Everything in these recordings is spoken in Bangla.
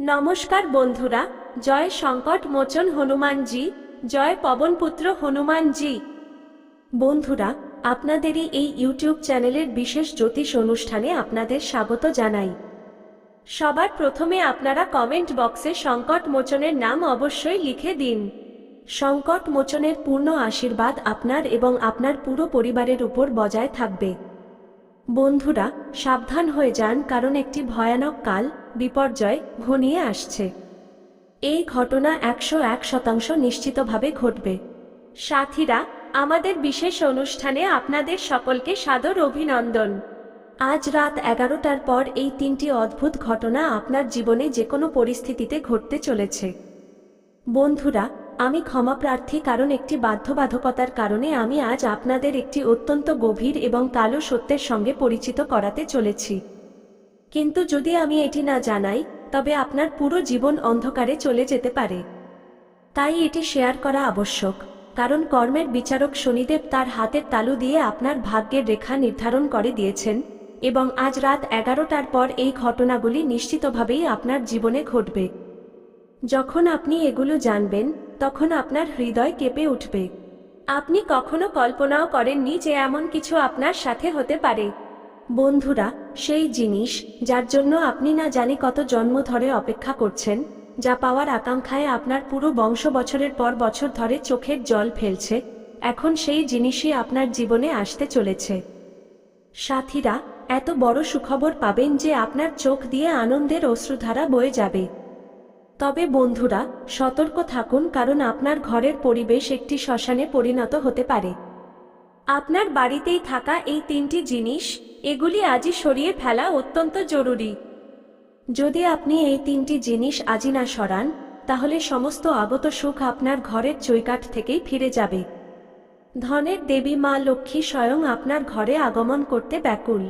নমস্কার বন্ধুরা, জয় সংকট মোচন হনুমানজি, জয় পবনপুত্র হনুমানজি। বন্ধুরা, আপনাদেরই এই ইউটিউব চ্যানেলের বিশেষ জ্যোতিষ অনুষ্ঠানে আপনাদের স্বাগত জানাই। সবার প্রথমে আপনারা কমেন্ট বক্সে সংকট মোচনের নাম অবশ্যই লিখে দিন। সংকট মোচনের পূর্ণ আশীর্বাদ আপনার এবং আপনার পুরো পরিবারের উপর বজায় থাকবে। বন্ধুরা, সাবধান হয়ে যান কারণ একটি ভয়ানক কাল বিপর্যয় ঘনিয়ে আসছে। এই ঘটনা একশো এক শতাংশ নিশ্চিতভাবে ঘটবে। সাথীরা, আমাদের বিশেষ অনুষ্ঠানে আপনাদের সকলকে সাদর অভিনন্দন। আজ রাত এগারোটার পর এই তিনটি অদ্ভুত ঘটনা আপনার জীবনে যে কোনো পরিস্থিতিতে ঘটতে চলেছে। বন্ধুরা, আমি ক্ষমা প্রার্থী কারণ একটি বাধ্যবাধকতার কারণে আমি আজ আপনাদের একটি অত্যন্ত গভীর এবং কালো সত্যের সঙ্গে পরিচিত করাতে চলেছি। কিন্তু যদি আমি এটি না জানাই, তবে আপনার পুরো জীবন অন্ধকারে চলে যেতে পারে। তাই এটি শেয়ার করা আবশ্যক, কারণ কর্মের বিচারক শনিদেব তার হাতের তালু দিয়ে আপনার ভাগ্যের রেখা নির্ধারণ করে দিয়েছেন, এবং আজ রাত এগারোটার পর এই ঘটনাগুলি নিশ্চিতভাবেই আপনার জীবনে ঘটবে। যখন আপনি এগুলো জানবেন, তখন আপনার হৃদয় কেঁপে উঠবে। আপনি কখনো কল্পনাও করেননি যে এমন কিছু আপনার সাথে হতে পারে। বন্ধুরা সেই জিনিস যার জন্য আপনি না জানি কত জন্ম ধরে অপেক্ষা করছেন, যা পাওয়ার আকাঙ্ক্ষায় আপনার পুরো বংশ বছরের পর বছর ধরে চোখের জল ফেলছে, এখন সেই জিনিসই আপনার জীবনে আসতে চলেছে। সাথীরা, এত বড় সুখবর পাবেন যে আপনার চোখ দিয়ে আনন্দের অশ্রুধারা বয়ে যাবে। তবে বন্ধুরা, সতর্ক থাকুন কারণ আপনার ঘরের পরিবেশ একটি শ্মশানে পরিণত হতে পারে। আপনার বাড়িতেই থাকা এই তিনটি জিনিস, এগুলি আজই সরিয়ে ফেলা অত্যন্ত জরুরি। যদি আপনি এই তিনটি জিনিস আজই না সরান, তাহলে সমস্ত আগত সুখ আপনার ঘরের চৈকাঠ থেকেই ফিরে যাবে। ধনের দেবী মা লক্ষ্মী স্বয়ং আপনার ঘরে আগমন করতে ব্যাকুল।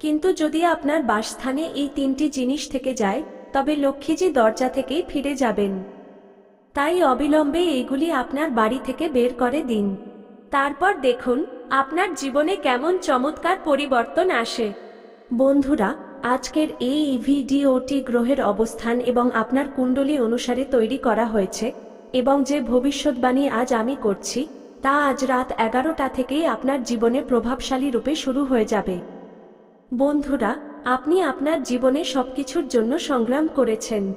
কিন্তু যদি আপনার বাসস্থানে এই তিনটি জিনিস থেকে যায়, তবে লক্ষ্মীজি দরজা থেকেই ফিরে যাবেন। তাই অবিলম্বে এইগুলি আপনার বাড়ি থেকে বের করে দিন। তারপর দেখুন আপনার জীবনে কেমন চমৎকার পরিবর্তন আসে? বন্ধুরা, আজকের এই ভিডিওটি গ্রহের অবস্থান এবং আপনার কুণ্ডলী অনুসারে তৈরি করা হয়েছে এবং যে ভবিষ্যৎবাণী আজ আমি করছি, তা আজ রাত এগারোটা থেকেই আপনার জীবনে প্রভাবশালী রূপে শুরু হয়ে যাবে। বন্ধুরা, আপনি আপনার জীবনে সবকিছুর জন্য সংগ্রাম করেছেন।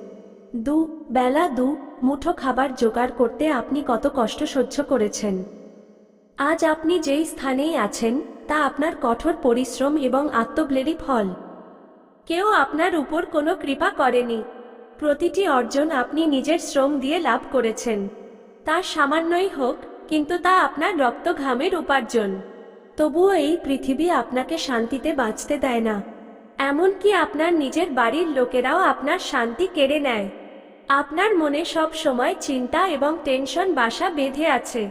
দু, বেলা দু, মুঠো খাবার জোগাড় করতে আপনি কত কষ্ট সহ্য করেছেন। আজ আপনি যেই স্থানেই আছেন, তা আপনার কঠোর পরিশ্রম এবং আত্মগ্লেরই ফল। কেউ আপনার উপর কোনো কৃপা করেনি। প্রতিটি অর্জন আপনি নিজের শ্রম দিয়ে লাভ করেছেন। তা সামান্যই হোক, কিন্তু তা আপনার রক্ত ঘামের উপার্জন। তবুও এই পৃথিবী আপনাকে শান্তিতে বাঁচতে দেয় না। এমনকি আপনার নিজের বাড়ির লোকেরাও আপনার শান্তি কেড়ে নেয়। আপনার মনে সব সময় চিন্তা এবং টেনশন বাসা বেঁধে আছে।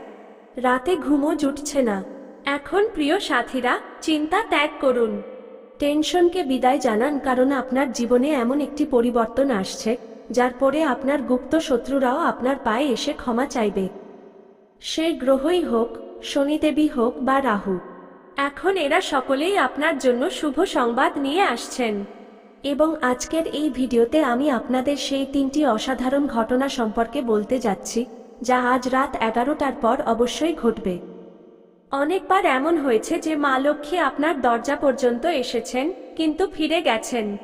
রাতে ঘুমও জুটছে না। এখন প্রিয় সাথীরা, চিন্তা ত্যাগ করুন। টেনশনকে বিদায় জানান কারণ আপনার জীবনে এমন একটি পরিবর্তন আসছে, যার পরে আপনার গুপ্ত শত্রুরাও আপনার পায়ে এসে ক্ষমা চাইবে। সে গ্রহই হোক শনিদেবী হোক বা রাহু। এখন এরা সকলেই আপনার জন্য শুভ সংবাদ নিয়ে আসছেন। এবং আজকের এই ভিডিওতে আমি আপনাদের সেই তিনটি অসাধারণ ঘটনা সম্পর্কে বলতে যাচ্ছি। যা আজ রাত এগারোটার পর অবশ্যই ঘটবে। অনেকবার এমন হয়েছে যে মা লক্ষ্মী আপনার দরজা পর্যন্ত এসেছেন, কিন্তু ফিরে গেছেন।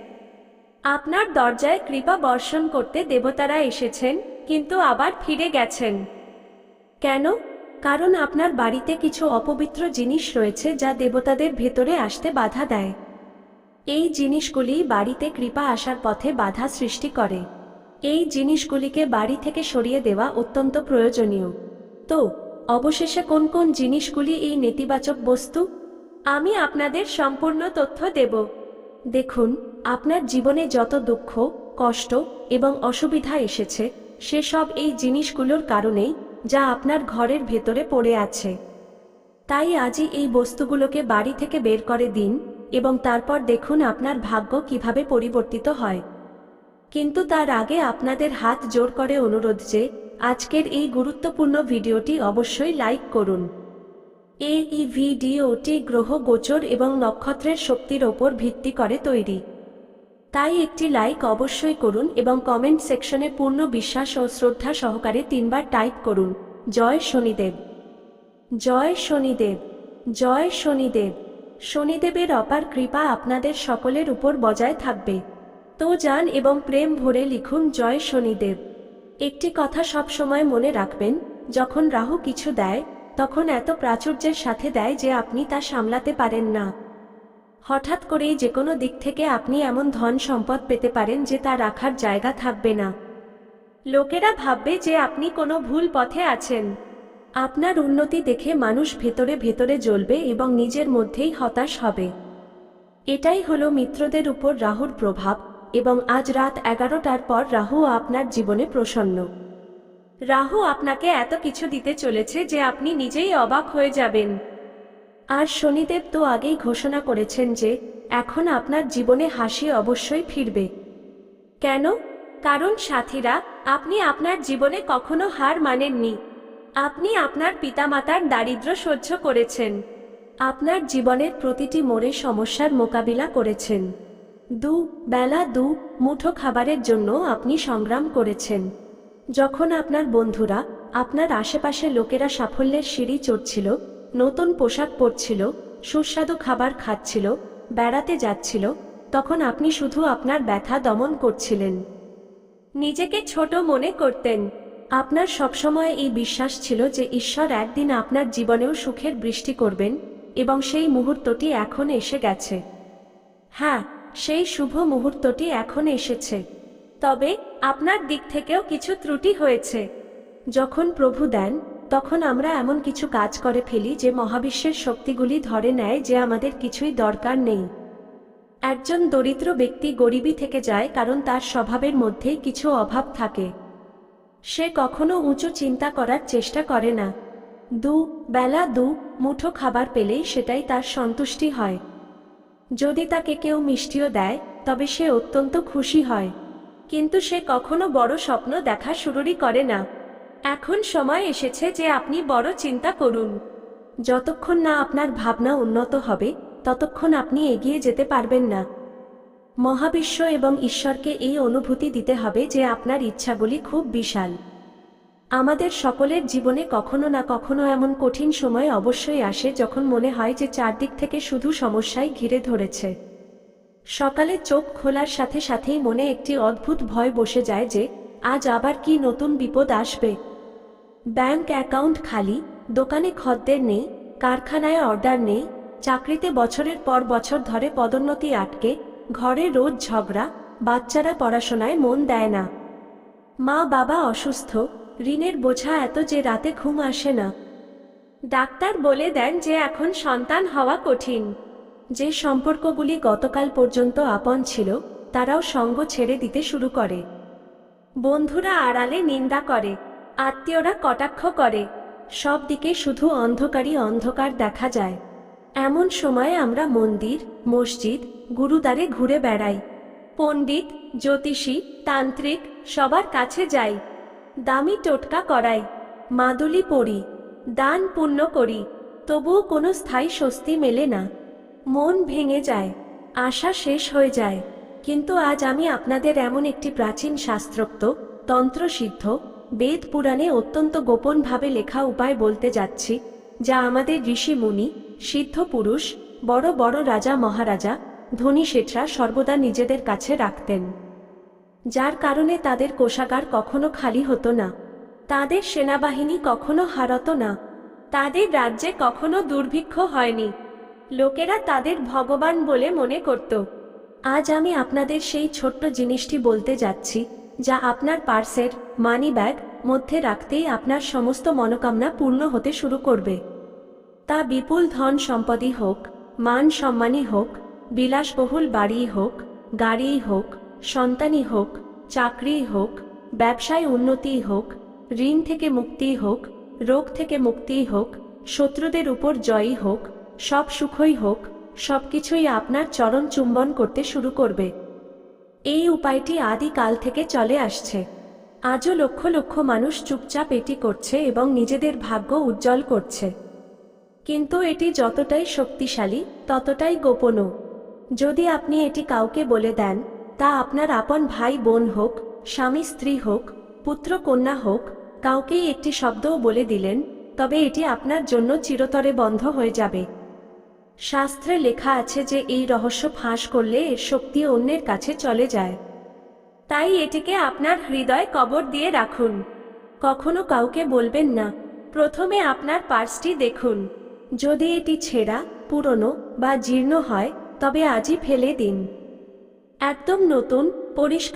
আপনার দরজায় কৃপা বর্ষণ করতে দেবতারা এসেছেন, কিন্তু আবার ফিরে গেছেন। কেন? কারণ আপনার বাড়িতে কিছু অপবিত্র জিনিস রয়েছে যা দেবতাদের ভেতরে আসতে বাধা দেয়। এই জিনিসগুলি বাড়িতে কৃপা আসার পথে বাধা সৃষ্টি করে। এই জিনিসগুলিকে বাড়ি থেকে সরিয়ে দেওয়া অত্যন্ত প্রয়োজনীয়। তো, অবশেষে কোন কোন জিনিসগুলি এই নেতিবাচক বস্তু? আমি আপনাদের সম্পূর্ণ তথ্য দেব। দেখুন, আপনার জীবনে যত দুঃখ, কষ্ট এবং অসুবিধা এসেছে সেসব এই জিনিসগুলোর কারণেই যা আপনার ঘরের ভেতরে পড়ে আছে। তাই আজই এই বস্তুগুলোকে বাড়ি থেকে বের করে দিন এবং তারপর দেখুন আপনার ভাগ্য কীভাবে পরিবর্তিত হয়। কিন্তু তার আগে আপনাদের হাত জোর করে অনুরোধ যে, আজকের এই গুরুত্বপূর্ণ ভিডিওটি অবশ্যই লাইক করুন। এই ভিডিওটি গ্রহ গোচর এবং নক্ষত্রের শক্তির ওপর ভিত্তি করে তৈরি। তাই একটি লাইক অবশ্যই করুন এবং কমেন্ট সেকশনে পূর্ণ বিশ্বাস ও শ্রদ্ধা সহকারে তিনবার টাইপ করুন। জয় শনিদেব। জয় শনিদেব। জয় শনিদেব। শনিদেবের অপার কৃপা আপনাদের সকলের উপর বজায় থাকবে। তো যান এবং প্রেম ভরে লিখুন জয় শনিদেব। একটি কথা সব সময় মনে রাখবেন, যখন রাহু কিছু দেয়, তখন এত প্রাচুর্যের সাথে দেয় যে আপনি তা সামলাতে পারেন না। হঠাৎ করেই যে কোনো দিক থেকে আপনি এমন ধন সম্পদ পেতে পারেন যে তা রাখার জায়গা থাকবে না। লোকেরা ভাববে যে আপনি কোনো ভুল পথে আছেন। আপনার উন্নতি দেখে মানুষ ভেতরে ভেতরে জ্বলবে এবং নিজের মধ্যেই হতাশ হবে। এটাই হলো মিত্রদের উপর রাহুর প্রভাব। এবং আজ রাত এগারোটার পর রাহু আপনার জীবনে প্রসন্ন। রাহু আপনাকে এত কিছু দিতে চলেছে যে আপনি নিজেই অবাক হয়ে যাবেন। আর শনিদেব তো আগেই ঘোষণা করেছেন যে, এখন আপনার জীবনে হাসি অবশ্যই ফিরবে। কেন? কারণ সাথীরা, আপনি আপনার জীবনে কখনো হার মানেননি। আপনি আপনার পিতামাতার দারিদ্র সহ্য করেছেন। আপনার জীবনের প্রতিটি মোড়ে সমস্যার মোকাবিলা করেছেন। দু, বেলা দু, মুঠো খাবারের জন্য আপনি সংগ্রাম করেছেন। যখন আপনার বন্ধুরা, আপনার আশেপাশে লোকেরা সাফল্যের সিঁড়ি চড়ছিল, নতুন পোশাক পরছিল, সুস্বাদু খাবার খাচ্ছিল, বেড়াতে যাচ্ছিল, তখন আপনি শুধু আপনার ব্যথা দমন করছিলেন। নিজেকে ছোট মনে করতেন। আপনার সবসময় এই বিশ্বাস ছিল যে ঈশ্বর একদিন আপনার জীবনেও সুখের বৃষ্টি করবেন এবং সেই মুহূর্তটি এখন এসে গেছে। হ্যাঁ সেই শুভ মুহূর্তটি এখন এসেছে। তবে, আপনার দিক থেকেও কিছু ত্রুটি হয়েছে। যখন প্রভু দেন, তখন আমরা এমন কিছু কাজ করে ফেলি যে মহাবিশ্বের শক্তিগুলি ধরে নেয় যে আমাদের কিছুই দরকার নেই। একজন দরিদ্র ব্যক্তি গরিবী থেকে যায় কারণ তার স্বভাবের মধ্যেই কিছু অভাব থাকে। সে কখনো উঁচু চিন্তা করার চেষ্টা করে না। দু, বেলা দু, মুঠো খাবার পেলেই সেটাই তার সন্তুষ্টি হয়। যদি তাকে কেউ মিষ্টিও দেয়, তবে সে অত্যন্ত খুশি হয়। কিন্তু সে কখনো বড় স্বপ্ন দেখা শুরুরই করে না। এখন সময় এসেছে যে আপনি বড় চিন্তা করুন। যতক্ষণ না আপনার ভাবনা উন্নত হবে, ততক্ষণ আপনি এগিয়ে যেতে পারবেন না। মহাবিশ্ব এবং ঈশ্বরকে এই অনুভূতি দিতে হবে যে আপনার ইচ্ছাগুলি খুব বিশাল। আমাদের সকলের জীবনে কখনো না কখনো এমন কঠিন সময় অবশ্যই আসে যখন মনে হয় যে চারদিক থেকে শুধু সমস্যাই ঘিরে ধরেছে। সকালে চোখ খোলার সাথে সাথেই মনে একটি অদ্ভুত ভয় বসে যায় যে, আজ আবার কি নতুন বিপদ আসবে? ব্যাংক অ্যাকাউন্ট খালি, দোকানে খদ্দের নেই, কারখানায় অর্ডার নেই, চাকরিতে বছরের পর বছর ধরে পদোন্নতি আটকে, ঘরে রোজ ঝগড়া, বাচ্চারা পড়াশোনায় মন দেয় না। মা বাবা অসুস্থ ঋণের বোঝা এত যে রাতে ঘুম আসে না। ডাক্তার বলে দেন যে এখন সন্তান হওয়া কঠিন। যে সম্পর্কগুলি গতকাল পর্যন্ত আপন ছিল, তারাও সঙ্গ ছেড়ে দিতে শুরু করে। বন্ধুরা আড়ালে নিন্দা করে, আত্মীয়রা কটাক্ষ করে, সব দিকে শুধু অন্ধকারই অন্ধকার দেখা যায়। এমন সময়ে আমরা মন্দির, মসজিদ, গুরুদ্বারে ঘুরে বেড়াই। পণ্ডিত, জ্যোতিষী, তান্ত্রিক সবার কাছে যাই। দামি টোটকা করাই। মাদুলি পড়ি দান পুণ্য করি, তবুও কোনো স্থায়ী স্বস্তি মেলে না। মন ভেঙে যায়, আশা শেষ হয়ে যায়। কিন্তু আজ আমি আপনাদের এমন একটি প্রাচীন শাস্ত্রোক্ত, তন্ত্রসিদ্ধ, বেদ পুরাণে অত্যন্ত গোপনভাবে লেখা উপায় বলতে যাচ্ছি, যা আমাদের ঋষি মুনি, সিদ্ধ পুরুষ, বড় বড় রাজা মহারাজা, ধনী শেঠরা সর্বদা নিজেদের কাছে রাখতেন। যার কারণে তাদের কোষাগার কখনো খালি হতো না। তাদের সেনাবাহিনী কখনো হারত না। তাদের রাজ্যে কখনো দুর্ভিক্ষ হয়নি। লোকেরা তাদের ভগবান বলে মনে করত। আজ আমি আপনাদের সেই ছোট্ট জিনিসটি বলতে যাচ্ছি, যা আপনার পার্সের, মানি ব্যাগ, মধ্যে রাখতেই আপনার সমস্ত মনোকামনা পূর্ণ হতে শুরু করবে। তা বিপুল ধন সম্পদই হোক, মান সম্মানই হোক, বিলাসবহুল বাড়িই হোক, গাড়িই হোক সন্তানই হোক, চাকরিই হোক, ব্যবসায় উন্নতিই হোক, ঋণ থেকে মুক্তিই হোক, রোগ থেকে মুক্তিই হোক, শত্রুদের উপর জয়ই হোক, সব সুখই হোক, সবকিছুই আপনার চরণ চুম্বন করতে শুরু করবে। এই উপায়টি আদিকাল থেকে চলে আসছে। আজও লক্ষ লক্ষ মানুষ চুপচাপ এটি করছে এবং নিজেদের ভাগ্য উজ্জ্বল করছে। কিন্তু এটি যতটাই শক্তিশালী, ততটাই গোপনও। যদি আপনি এটি কাউকে বলে দেন তা আপনার আপন ভাই বোন হোক, স্বামী স্ত্রী হোক, পুত্র কন্যা হোক, কাউকেই একটি শব্দও বলে দিলেন, তবে এটি আপনার জন্য চিরতরে বন্ধ হয়ে যাবে। শাস্ত্রে লেখা আছে যে এই রহস্য ফাঁস করলে এর শক্তি অন্যের কাছে চলে যায়। তাই এটিকে আপনার হৃদয় কবর দিয়ে রাখুন। কখনো কাউকে বলবেন না, প্রথমে আপনার পার্সটি দেখুন। যদি এটি ছেঁড়া, পুরনো বা জীর্ণ হয়, তবে আজই ফেলে দিন। একদম নতুন পরিষ্কার